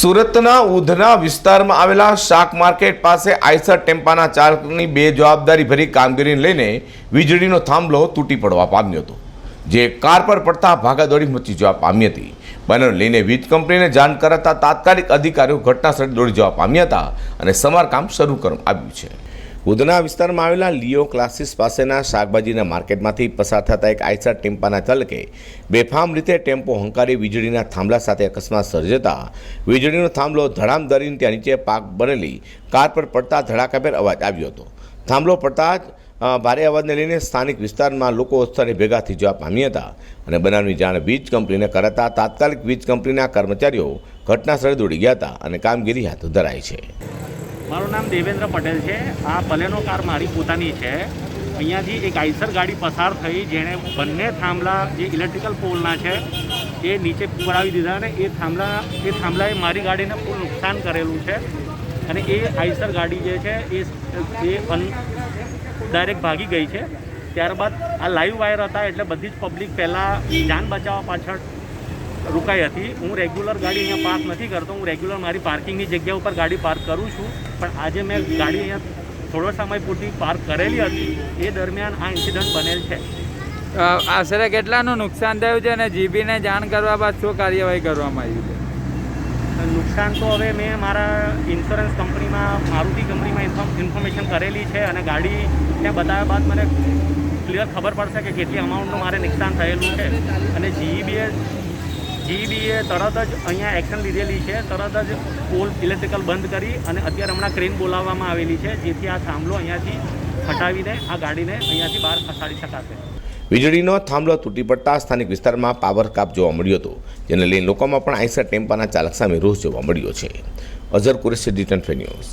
સુરતના ઉધના વિસ્તારમાં આવેલા શાક માર્કેટ પાસે આઈસર ટેમ્પાના ચાલકની બે જવાબદારી ભરી કામગીરીને લઈને વીજળીનો થાંભલો તૂટી પડવા પામ્યો હતો. જે કાર પર પડતા ભાગાદોડી મચી જવા પામી હતી. બનાવ લઈને વીજ કંપનીને જાણ કરાતા તાત્કાલિક અધિકારીઓ ઘટનાસ્થળે દોડી જવા પામ્યા હતા અને સમારકામ શરૂ કરવામાં આવ્યું છે. ઉધના વિસ્તારમાં આવેલા લિયો ક્લાસીસ પાસેના શાકભાજીના માર્કેટમાંથી પસાર થતા એક આઈસર ટેમ્પાના ચાલકે બેફામ રીતે ટેમ્પો હંકારી વીજળીના થાંભલા સાથે અકસ્માત સર્જતા વીજળીનો થાંભલો ધડામ ધરીને ત્યાં નીચે પાક બનેલી કાર પર પડતા ધડાકાભેર અવાજ આવ્યો હતો. થાંભલો પડતા જ ભારે અવાજને લઈને સ્થાનિક વિસ્તારમાં લોકો સ્થળે ભેગા થઈ જવા પામ્યા હતા અને બનાવની જાણ વીજ કંપનીને કરાતા તાત્કાલિક વીજ કંપનીના કર્મચારીઓ ઘટના સ્થળે દોડી ગયા હતા અને કામગીરી હાથ ધરાઈ છે. મારું નામ દેવેન્દ્ર પટેલ છે. આ પલેનો કાર મારી પોતાની છે. અહીંયાથી એક આઈસર ગાડી પસાર થઈ, જેણે બંને થાંભલા, જે ઇલેક્ટ્રિકલ પોલના છે, એ નીચે પડાવી દીધા અને એ થાંભલા, એ થાંભલાએ મારી ગાડીને ફૂલ નુકસાન કરેલું છે. અને એ આઈસર ગાડી જે છે, એ એ ડાયરેક્ટ ભાગી ગઈ છે. ત્યારબાદ આ લાઈવ વાયર હતા, એટલે બધી જ પબ્લિક પહેલાં જાન બચાવવા પાછળ રોકાઈ હતી. હું રેગ્યુલર ગાડી અહીંયા પાર્ક નથી કરતો. હું રેગ્યુલર મારી પાર્કિંગની જગ્યા ઉપર ગાડી પાર્ક કરું છું. પણ આજે મેં ગાડી અહીંયા થોડો સમય પૂરતી પાર્ક કરેલી હતી. એ દરમિયાન આ ઇન્સિડન્ટ બનેલ છે. આશરે કેટલાનું નુકસાન થયું છે અને જીબીને જાણ કરવા બાદ શું કાર્યવાહી કરવામાં આવી છે? નુકસાન તો હવે મેં મારા ઇન્સ્યોરન્સ કંપનીમાં મારુતિ કંપનીમાં ઇન્ફોર્મ ઇન્ફોર્મેશન કરેલી છે અને ગાડી ત્યાં બતાવ્યા બાદ મને ક્લિયર ખબર પડશે કે કેટલી અમાઉન્ટનું મારે નુકસાન થયેલું છે. અને જીઈબીએ જીઈબીએ તરત જ અહીંયા એક્શન લીધેલી છે. તરત જ પોલ ઇલેક્ટ્રિકલ બંધ કરી અને અત્યારે હમણાં ક્રેન બોલાવવામાં આવેલી છે, જેથી આ થાંભલો અહીંયાથી હટાવીને, આ ગાડીને અહીંયાથી બહાર ખસાડી શકાશે. વીજળીનો થાંભલો તૂટી પડતા સ્થાનિક વિસ્તારમાં પાવર કાપ જોવા મળ્યો હતો, જેને લઈને લોકોમાં પણ આઈસર ટેમ્પાના ચાલક સામે રોષ જોવા મળ્યો છે. અઝર કુરેશી ડિટન ન્યૂઝ